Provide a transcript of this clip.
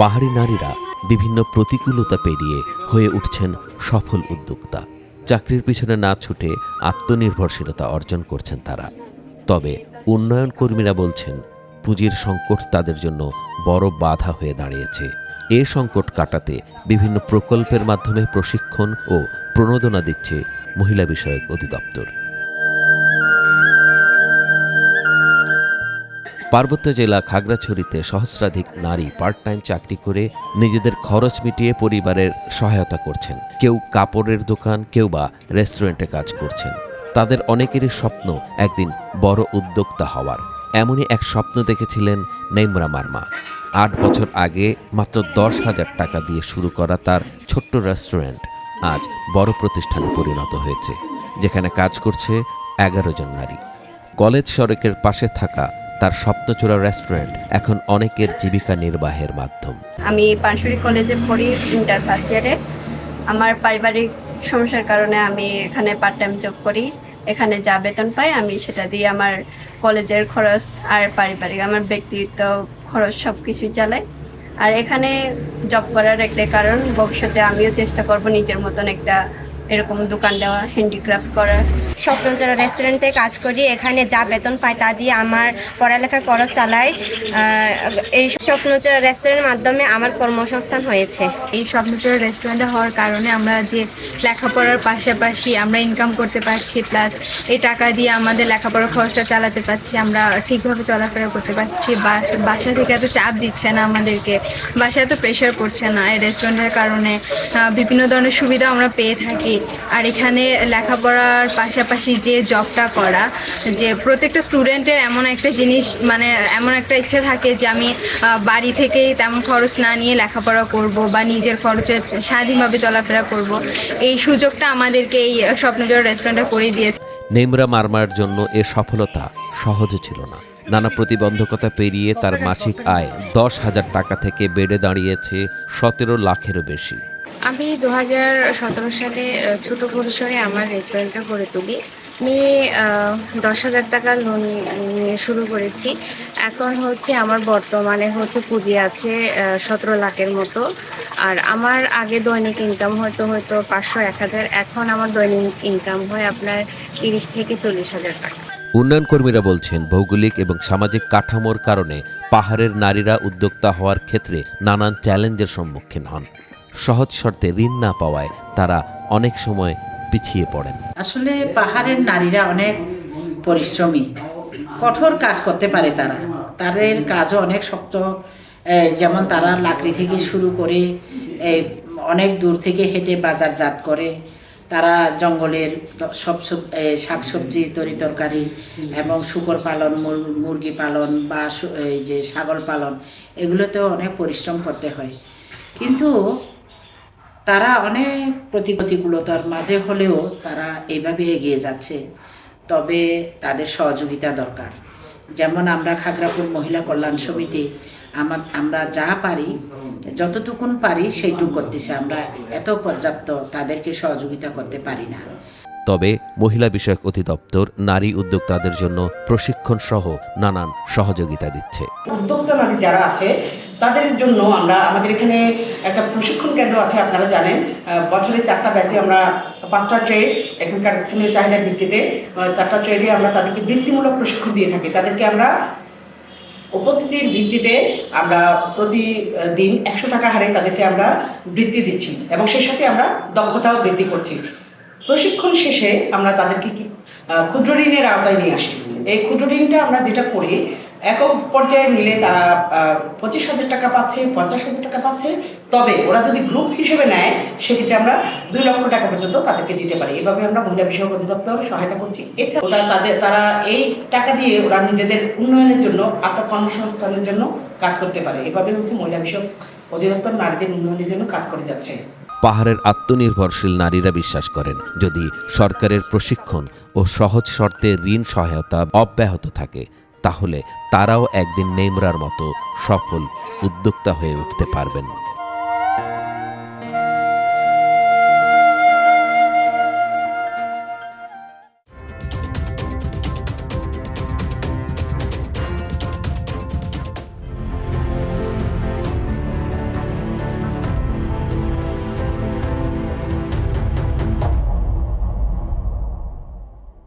পাহাড়ি নারীরা বিভিন্ন প্রতিকূলতা পেরিয়ে হয়ে উঠছেন সফল উদ্যোক্তা। চাকরির পিছনে না ছুটে আত্মনির্ভরশীলতা অর্জন করছেন তারা। তবে উন্নয়ন কর্মীরা বলছেন, পুঁজির সংকট তাদের জন্য বড় বাধা হয়ে দাঁড়িয়েছে। এ সংকট কাটাতে বিভিন্ন প্রকল্পের মাধ্যমে প্রশিক্ষণ ও প্রণোদনা দিচ্ছে মহিলা বিষয়ক অধিদপ্তর। পার্বত্য জেলা খাগড়াছড়িতে সহস্রাধিক নারী পার্ট টাইম চাকরি করে নিজেদের খরচ মিটিয়ে পরিবারের সহায়তা করছেন। কেউ কাপড়ের দোকান, কেউ বা রেস্টুরেন্টে কাজ করছেন। তাদের অনেকেরই স্বপ্ন একদিন বড় উদ্যোক্তা হওয়ার। এমনই এক স্বপ্ন দেখেছিলেন নেমরা মার্মা। আট বছর আগে মাত্র দশ হাজার টাকা দিয়ে শুরু করা তার ছোট্ট রেস্টুরেন্ট আজ বড় প্রতিষ্ঠানে পরিণত হয়েছে, যেখানে কাজ করছে এগারো জন নারী। কলেজ সড়কের পাশে থাকা তার স্বপ্নচূড়া রেস্টুরেন্ট এখন অনেকের জীবিকা নির্বাহের মাধ্যম। আমি পানশুরি কলেজে পড়ি ইন্টার ফার্স্ট ইয়ারে আমার পারিবারিক সমস্যার কারণে আমি এখানে পার্ট টাইম জব করি। এখানে যা বেতন পাই, আমি সেটা দিয়ে আমার কলেজের খরচ আর পারিবারিক, আমার ব্যক্তিগত খরচ সব কিছুই চালাই। আর এখানে জব করার একটা কারণ, ভবিষ্যতে আমিও চেষ্টা করব নিজের মতন একটা এরকম দোকান দেওয়া হ্যান্ডিক্রাফটস করা। স্বপ্নচরা রেস্টুরেন্টে কাজ করি এখানে যা বেতন পাই তা দিয়ে আমার পড়ালেখা খরচ চালাই। এই স্বপ্নচরা রেস্টুরেন্টের মাধ্যমে আমার কর্মসংস্থান হয়েছে। এই স্বপ্নচর রেস্টুরেন্টে হওয়ার কারণে আমরা যে লেখাপড়ার পাশাপাশি আমরা ইনকাম করতে পারছি প্লাস এই টাকা দিয়ে আমাদের লেখাপড়ার খরচটা চালাতে পারছি আমরা ঠিকভাবে চলাফেরা করতে পারছি। বা বাসা থেকে এত চাপ দিচ্ছে না আমাদেরকে বাসায় এত প্রেশার পড়ছে না। এই রেস্টুরেন্টের কারণে বিভিন্ন ধরনের সুবিধা আমরা পেয়ে থাকি। আর এখানে লেখাপড়ার পাশাপাশি যে জবটা করা, যে প্রত্যেকটা স্টুডেন্টের এমন একটা জিনিস মানে এমন একটা ইচ্ছে থাকে যে আমি বাড়ি থেকেই তেমন খরচ না নিয়ে লেখাপড়া করব বা নিজের খরচে স্বাধীনভাবে চলাফেরা করব। এই সুযোগটা আমাদেরকে এই স্বপ্নজোড়া রেস্টুরেন্টটা করে দিয়েছে। নেমরা মারমার জন্য এ সফলতা সহজ ছিল না। নানা প্রতিবন্ধকতা পেরিয়ে তার মাসিক আয় দশ হাজার টাকা থেকে বেড়ে দাঁড়িয়েছে সতেরো লাখেরও বেশি। আমি দু হাজার সতেরো সালে ছোট পরিসরে আমার রেস্টুরেন্টটা করে তুলি। আমি দশ হাজার টাকা লোন নিয়ে শুরু করেছি। এখন হচ্ছে আমার বর্তমানে হচ্ছে পুঁজি আছে সতেরো লাখের মতো। আর আমার আগে দৈনিক ইনকাম হয়তো হয়তো পাঁচশো, এক হাজার। এখন আমার দৈনিক ইনকাম হয় আপনার তিরিশ থেকে চল্লিশ হাজার টাকা। উন্নয়ন কর্মীরা বলছেন, ভৌগোলিক এবং সামাজিক কাঠামোর কারণে পাহাড়ের নারীরা উদ্যোক্তা হওয়ার ক্ষেত্রে নানান চ্যালেঞ্জের সম্মুখীন হন। সহজ শর্তে ঋণ না পাওয়ায় তারা অনেক সময় পিছিয়ে পড়েন। আসলে পাহাড়ের নারীরা অনেক পরিশ্রমী, কঠোর কাজ করতে পারে তারা। তাদের কাজও অনেক শক্ত। যেমন তারা লাকড়ি থেকে শুরু করে অনেক দূর থেকে হেঁটে বাজারজাত করে। তারা জঙ্গলের সব সব শাক সবজি তরি তরকারি এবং শুকর পালন মুরগি পালন বা যে ছাগল পালন, এগুলোতেও অনেক পরিশ্রম করতে হয়। কিন্তু তারা অনেক প্রতি প্রতিকূলতার মাঝে হলেও তারা এইভাবে এগিয়ে যাচ্ছে। তবে তাদের সহযোগিতা দরকার। যেমন আমরা খাগড়াপুর মহিলা কল্যাণ সমিতি আমার আমরা যা পারি যতটুকুন পারি সেইটুকু করতেছি। আমরা এত পর্যাপ্ত তাদেরকে সহযোগিতা করতে পারি না। তবে মহিলা বিষয়ক অধিদপ্তর নারী উদ্যোক্তাদের জন্য প্রশিক্ষণ সহ নানান সহযোগিতা দিচ্ছে। উদ্যোক্তা নারী যারা আছে তাদের জন্য আমরা, আমাদের এখানে একটা প্রশিক্ষণ কেন্দ্র আছে, আপনারা জানেন। বছরে চারটা ব্যাচে আমরা পাঁচটা ট্রেড এখানকার স্থানীয় চাহিদার ভিত্তিতে চারটা ট্রেডে আমরা তাদেরকে বৃত্তিমূলক প্রশিক্ষণ দিয়ে থাকি। তাদেরকে আমরা উপস্থিতির ভিত্তিতে আমরা প্রতিদিন একশো টাকা হারে তাদেরকে আমরা বৃত্তি দিচ্ছি এবং সেই সাথে আমরা দক্ষতাও বৃদ্ধি করছি। প্রশিক্ষণ শেষে আমরা তাদেরকে কি ক্ষুদ্র ঋণের আওতায় নিয়ে আসি। এই ক্ষুদ্র ঋণটা আমরা যেটা করি, একক পর্যায়ে নিলে তারা পঁচিশ হাজার টাকা পাচ্ছে, পঞ্চাশ হাজার টাকা পাচ্ছে। তবে ওরা যদি গ্রুপ হিসেবে নেয়, সেক্ষেত্রে আমরা দুই লক্ষ টাকা পর্যন্ত তাদেরকে দিতে পারি। এভাবে আমরা মহিলা বিষয়ক অধিদপ্তর সহায়তা করছি। এছাড়া ওরা তাদের, তারা এই টাকা দিয়ে ওরা নিজেদের উন্নয়নের জন্য, আত্মকর্মসংস্থানের জন্য কাজ করতে পারে। এভাবে হচ্ছে মহিলা বিষয়ক অধিদপ্তর নারীদের উন্নয়নের জন্য কাজ করে যাচ্ছে। পাহাড়ের আত্মনির্ভরশীল নারীরা বিশ্বাস করেন, যদি সরকারের প্রশিক্ষণ ও সহজ শর্তে ঋণ সহায়তা অব্যাহত থাকে, তাহলে তারাও একদিন নেমরার মতো সফল উদ্যোক্তা হয়ে উঠতে পারবেন।